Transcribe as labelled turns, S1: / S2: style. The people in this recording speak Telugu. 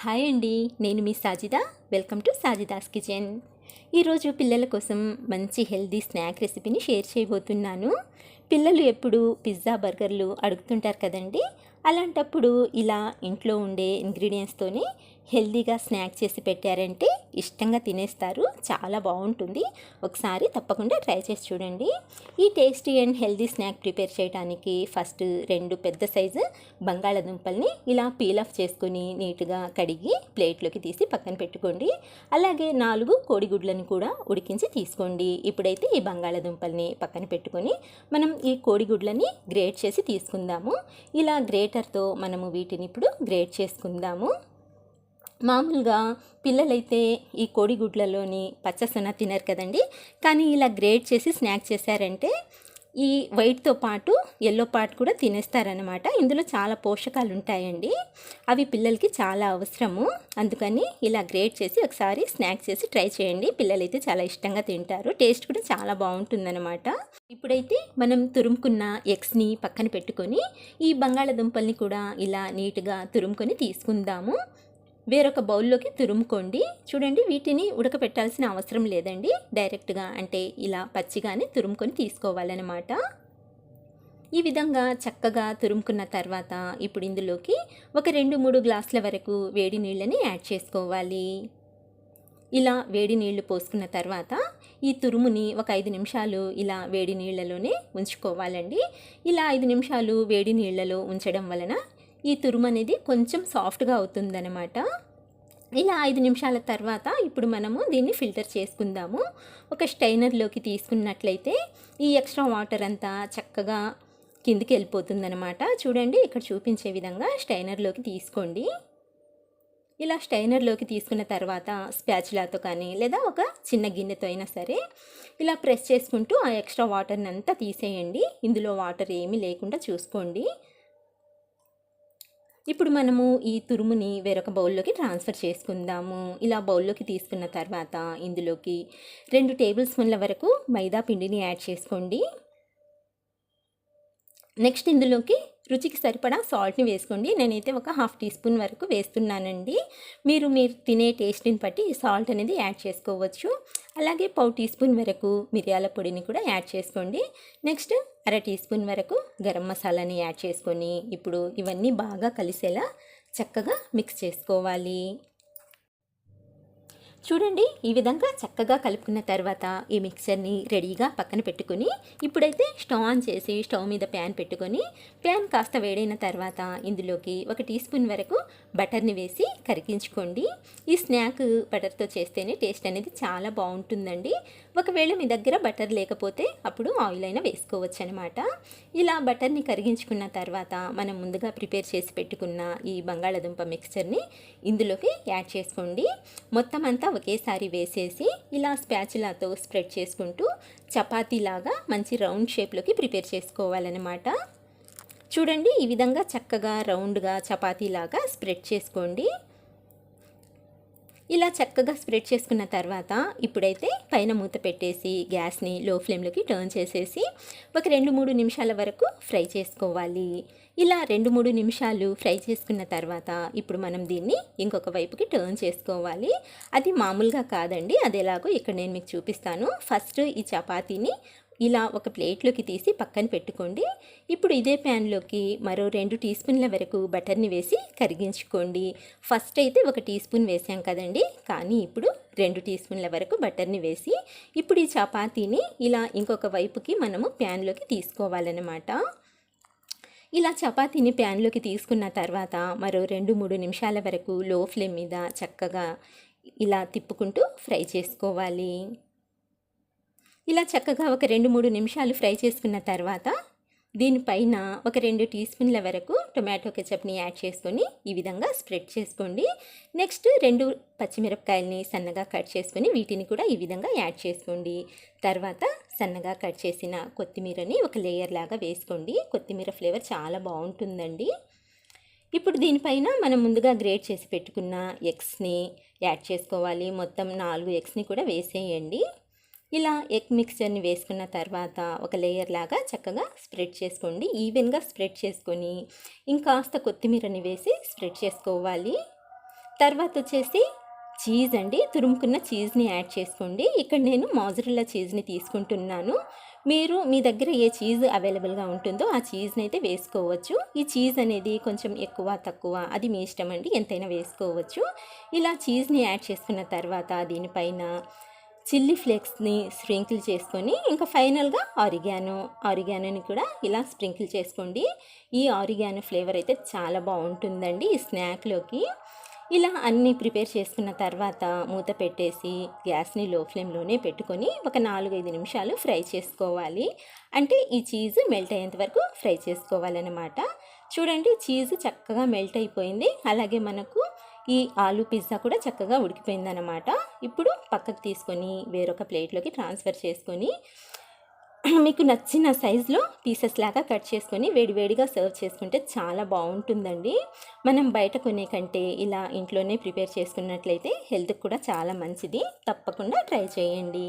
S1: హాయ్ అండి నేను మీ Sajida. Welcome to Sajida's kitchen. ఈరోజు పిల్లల కోసం మంచి హెల్దీ స్నాక్ రెసిపీని షేర్ చేయబోతున్నాను. పిల్లలు ఎప్పుడు పిజ్జా బర్గర్లు అడుగుతుంటారు కదండి? అలాంటప్పుడు ఇలా ఇంట్లో ఉండే ఇంగ్రీడియంట్స్తోనే హెల్దీగా స్నాక్ చేసి పెట్టారంటే ఇష్టంగా తినేస్తారు. చాలా బాగుంటుంది. ఒకసారి తప్పకుండా ట్రై చేసి చూడండి. ఈ tasty and healthy snack prepare చేయడానికి ఫస్ట్ రెండు పెద్ద సైజు బంగాళాదుంపల్ని ఇలా పీల్ ఆఫ్ చేసుకుని నీట్గా కడిగి ప్లేట్లోకి తీసి పక్కన పెట్టుకోండి. అలాగే నాలుగు కోడిగుడ్లను కూడా ఉడికించి తీసుకోండి. ఇప్పుడైతే ఈ బంగాళాదుంపల్ని పక్కన పెట్టుకొని మనం ఈ కోడిగుడ్లని గ్రేట్ చేసి తీసుకుందాము. ఇలా గ్రేటర్తో మనము వీటిని ఇప్పుడు గ్రేట్ చేసుకుందాము. మామూలుగా పిల్లలైతే ఈ కోడిగుడ్లలోని పచ్చసొన తినరు కదండి. కానీ ఇలా గ్రేట్ చేసి స్నాక్ చేశారంటే ఈ వైట్తో పాటు ఎల్లో పార్ట్ కూడా తినేస్తారనమాట ఇందులో చాలా పోషకాలు ఉంటాయండి అవి పిల్లలకి చాలా అవసరము. అందుకని ఇలా గ్రేట్ చేసి ఒకసారి స్నాక్ చేసి ట్రై చేయండి. పిల్లలైతే చాలా ఇష్టంగా తింటారు. టేస్ట్ కూడా చాలా బాగుంటుందన్నమాట. ఇప్పుడైతే మనం తురుముకున్న ఎగ్స్ని పక్కన పెట్టుకొని ఈ బంగాళాదుంపల్ని కూడా ఇలా నీట్గా తురుముకొని తీసుకుందాము. వేరొక బౌల్లోకి తురుముకోండి. చూడండి వీటిని ఉడకపెట్టాల్సిన అవసరం లేదండి. డైరెక్ట్గా అంటే ఇలా పచ్చిగానే తురుముకొని తీసుకోవాలన్నమాట. ఈ విధంగా చక్కగా తురుముకున్న తర్వాత ఇప్పుడు ఇందులోకి ఒక రెండు మూడు గ్లాసుల వరకు వేడి నీళ్ళని యాడ్ చేసుకోవాలి. ఇలా వేడి నీళ్ళు పోసుకున్న తర్వాత ఈ తురుముని ఒక ఐదు నిమిషాలు ఇలా వేడి నీళ్ళలోనే ఉంచుకోవాలండి. ఇలా ఐదు నిమిషాలు వేడి నీళ్ళలో ఉంచడం వలన ఈ తురుము అనేది కొంచెం సాఫ్ట్గా అవుతుందనమాట ఇలా ఐదు నిమిషాల తర్వాత ఇప్పుడు మనము దీన్ని ఫిల్టర్ చేసుకుందాము. ఒక స్టైనర్లోకి తీసుకున్నట్లయితే ఈ ఎక్స్ట్రా వాటర్ అంతా చక్కగా కిందికి వెళ్ళిపోతుందనమాట చూడండి ఇక్కడ చూపించే విధంగా స్టైనర్లోకి తీసుకోండి. ఇలా స్టైనర్లోకి తీసుకున్న తర్వాత స్పాచులాతో కానీ లేదా ఒక చిన్న గిన్నెతో అయినా సరే ఇలా ప్రెస్ చేసుకుంటూ ఆ ఎక్స్ట్రా వాటర్ని అంతా తీసేయండి. ఇందులో వాటర్ ఏమీ లేకుండా చూసుకోండి. ఇప్పుడు మనము ఈ తురుముని వేరొక బౌల్లోకి ట్రాన్స్ఫర్ చేసుకుందాము. ఇలా బౌల్లోకి తీసుకున్న తర్వాత ఇందులోకి రెండు టేబుల్ స్పూన్ల వరకు మైదా పిండిని యాడ్ చేసుకోండి. నెక్స్ట్ ఇందులోకి రుచికి సరిపడా సాల్ట్ని వేసుకోండి. నేనైతే ఒక హాఫ్ టీ స్పూన్ వరకు వేస్తున్నానండి. మీరు మీరు తినే టేస్ట్ని బట్టి సాల్ట్ అనేది యాడ్ చేసుకోవచ్చు. అలాగే పావు టీ స్పూన్ వరకు మిరియాల పొడిని కూడా యాడ్ చేసుకోండి. నెక్స్ట్ అర టీ స్పూన్ వరకు గరం మసాలాని యాడ్ చేసుకొని ఇప్పుడు ఇవన్నీ బాగా కలిసేలా చక్కగా మిక్స్ చేసుకోవాలి. చూడండి ఈ విధంగా చక్కగా కలుపుకున్న తర్వాత ఈ మిక్చర్ని రెడీగా పక్కన పెట్టుకుని ఇప్పుడైతే స్టవ్ ఆన్ చేసి స్టవ్ మీద ప్యాన్ పెట్టుకొని ప్యాన్ కాస్త వేడైన తర్వాత ఇందులోకి ఒక టీ స్పూన్ వరకు బటర్ని వేసి కరిగించుకోండి. ఈ స్నాక్ బటర్తో చేస్తేనే టేస్ట్ అనేది చాలా బాగుంటుందండి. ఒకవేళ మీ దగ్గర బటర్ లేకపోతే అప్పుడు ఆయిల్ అయినా వేసుకోవచ్చు అనమాట ఇలా బటర్ని కరిగించుకున్న తర్వాత మనం ముందుగా ప్రిపేర్ చేసి పెట్టుకున్న ఈ బంగాళాదుంప మిక్చర్ని ఇందులోకి యాడ్ చేసుకోండి. మొత్తం అంతా ఒకేసారి వేసేసి ఇలా స్పాచులాతో స్ప్రెడ్ చేసుకుంటూ చపాతీలాగా మంచి రౌండ్ షేప్లోకి ప్రిపేర్ చేసుకోవాలన్నమాట. చూడండి ఈ విధంగా చక్కగా రౌండ్గా చపాతీలాగా స్ప్రెడ్ చేసుకోండి. ఇలా చక్కగా స్ప్రెడ్ చేసుకున్న తర్వాత ఇప్పుడైతే పైన మూత పెట్టేసి గ్యాస్ని లో ఫ్లేమ్లోకి టర్న్ చేసేసి ఒక రెండు మూడు నిమిషాల వరకు ఫ్రై చేసుకోవాలి. ఇలా రెండు మూడు నిమిషాలు ఫ్రై చేసుకున్న తర్వాత ఇప్పుడు మనం దీన్ని ఇంకొక వైపుకి టర్న్ చేసుకోవాలి. అది మామూలుగా కాదండి. అది ఎలాగో ఇక్కడ నేను మీకు చూపిస్తాను. ఫస్ట్ ఈ చపాతీని ఇలా ఒక ప్లేట్లోకి తీసి పక్కన పెట్టుకోండి. ఇప్పుడు ఇదే ప్యాన్లోకి మరో రెండు టీ స్పూన్ల వరకు బటర్ని వేసి కరిగించుకోండి. ఫస్ట్ అయితే ఒక టీ స్పూన్ వేసాం కదండి. కానీ ఇప్పుడు రెండు టీ స్పూన్ల వరకు బటర్ని వేసి ఇప్పుడు ఈ చపాతీని ఇలా ఇంకొక వైపుకి మనము ప్యాన్లోకి తీసుకోవాలన్నమాట. ఇలా చపాతీని ప్యాన్లోకి తీసుకున్న తర్వాత మరో రెండు మూడు నిమిషాల వరకు లో ఫ్లేమ్ మీద చక్కగా ఇలా తిప్పుకుంటూ ఫ్రై చేసుకోవాలి. ఇలా చక్కగా ఒక రెండు మూడు నిమిషాలు ఫ్రై చేసుకున్న తర్వాత దీనిపైన ఒక రెండు టీ స్పూన్ల వరకు టొమాటో కెచప్ని యాడ్ చేసుకొని ఈ విధంగా స్ప్రెడ్ చేసుకోండి. నెక్స్ట్ రెండు పచ్చిమిరపకాయలని సన్నగా కట్ చేసుకొని వీటిని కూడా ఈ విధంగా యాడ్ చేసుకోండి. తర్వాత సన్నగా కట్ చేసిన కొత్తిమీరని ఒక లేయర్ లాగా వేసుకోండి. కొత్తిమీర ఫ్లేవర్ చాలా బాగుంటుందండి. ఇప్పుడు దీనిపైన మనం ముందుగా గ్రేట్ చేసి పెట్టుకున్న ఎగ్స్ని యాడ్ చేసుకోవాలి. మొత్తం నాలుగు ఎగ్స్ని కూడా వేసేయండి. ఇలా ఎగ్ మిక్స్చర్ని వేసుకున్న తర్వాత ఒక లేయర్ లాగా చక్కగా స్ప్రెడ్ చేసుకోండి. ఈవెన్గా స్ప్రెడ్ చేసుకొని ఇంకాస్త కొత్తిమీరని వేసి స్ప్రెడ్ చేసుకోవాలి. తర్వాత వచ్చేసి చీజ్ అండి. తురుముకున్న చీజ్ని యాడ్ చేసుకోండి. ఇక్కడ నేను మాజరిల్లా చీజ్ని తీసుకుంటున్నాను. మీరు మీ దగ్గర ఏ చీజ్ అవైలబుల్గా ఉంటుందో ఆ చీజ్ని అయితే వేసుకోవచ్చు. ఈ చీజ్ అనేది కొంచెం ఎక్కువ తక్కువ అది మీ ఇష్టం అండి. ఎంతైనా వేసుకోవచ్చు. ఇలా చీజ్ని యాడ్ చేసుకున్న తర్వాత దీనిపైన చిల్లీ ఫ్లేక్స్ని స్ప్రింకిల్ చేసుకొని ఇంకా ఫైనల్గా ఆరిగానో ఆరిగానోని కూడా ఇలా స్ప్రింకిల్ చేసుకోండి. ఈ ఆరిగానో ఫ్లేవర్ అయితే చాలా బాగుంటుందండి ఈ స్నాక్లోకి. ఇలా అన్నీ ప్రిపేర్ చేసుకున్న తర్వాత మూత పెట్టేసి గ్యాస్ని లో ఫ్లేమ్లోనే పెట్టుకొని ఒక నాలుగైదు నిమిషాలు ఫ్రై చేసుకోవాలి. అంటే ఈ చీజ్ మెల్ట్ అయ్యేంత వరకు ఫ్రై చేసుకోవాలన్నమాట. చూడండి చీజ్ చక్కగా మెల్ట్ అయిపోయింది. అలాగే మనకు ఈ ఆలు పిజ్జా కూడా చక్కగా ఉడికిపోయిందన్నమాట. ఇప్పుడు పక్కకు తీసుకొని వేరొక ప్లేట్లోకి ట్రాన్స్ఫర్ చేసుకొని మీకు నచ్చిన సైజులో పీసెస్ లాగా కట్ చేసుకొని వేడివేడిగా సర్వ్ చేసుకుంటే చాలా బాగుంటుందండి. మనం బయట కొనే కంటే ఇలా ఇంట్లోనే ప్రిపేర్ చేసుకున్నట్లయితే హెల్త్కి కూడా చాలా మంచిది. తప్పకుండా ట్రై చేయండి.